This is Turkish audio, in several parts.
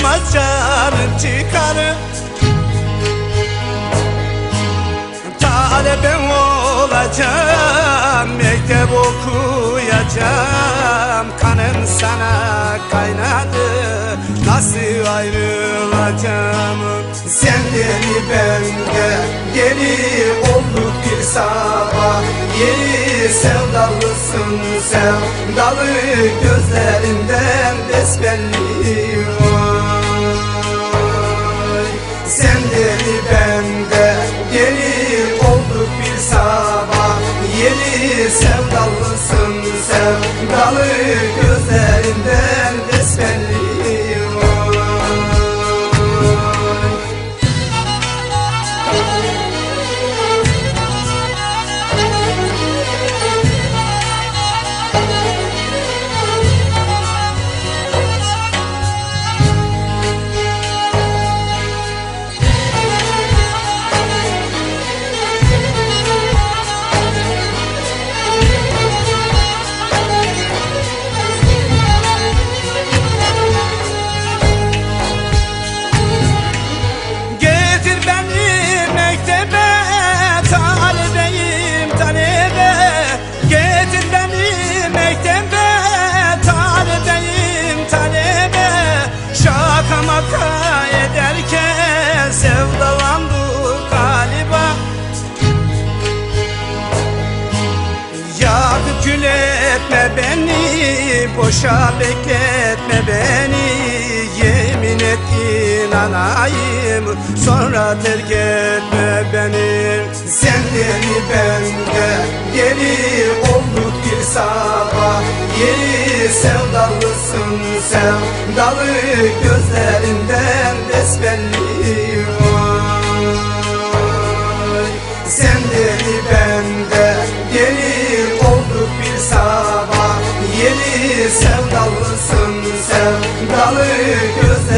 tutmaz canım çıkar. Talebem olacağım Mektep okuyacağım. Kanım sana kaynadı Nasıl ayrılacağım? Sen deli ben Deli olduk bir sabah Yeni sevdalısın Sevdalı gözlerinden Besbelli etme beni Boşa bekletme beni. Yemin et inanayım Sonra terk etme beni. Sen deli ben de Deli olduk bir sabah. Yeni sevdalısın Sevdalı gözlerinden Besbelli. Var Sen deli Sevdalı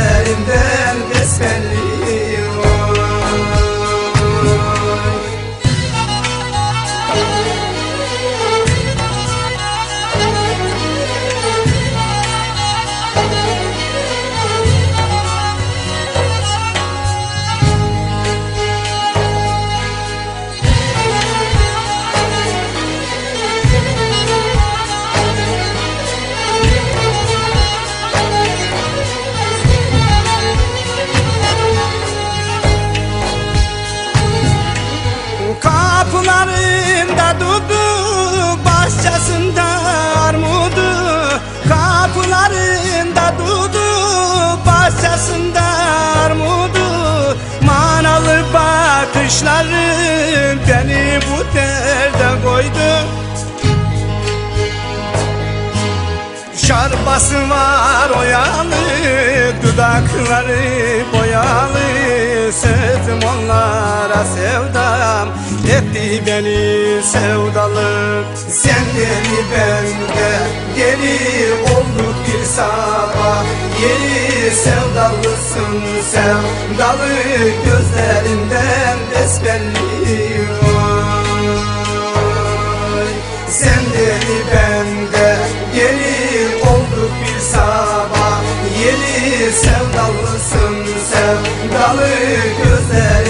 Kapılarında dudu, bahçesinde armudu Kapılarında dudu, bahçesinde armudu. Manalı bakışların beni bu derde koydu. Şarbası var oyalı Dudakları boyalı. Sözüm onlara sevdam Etti beni sevdalı Sen deli ben de Deli olduk bir sabah. Yeni sevdalısın Sevdalı gözlerinden Besbelli var Sen deli ben de Yeni olduk bir sabah. Yeni sevdalısın Sevdalı gözlerinden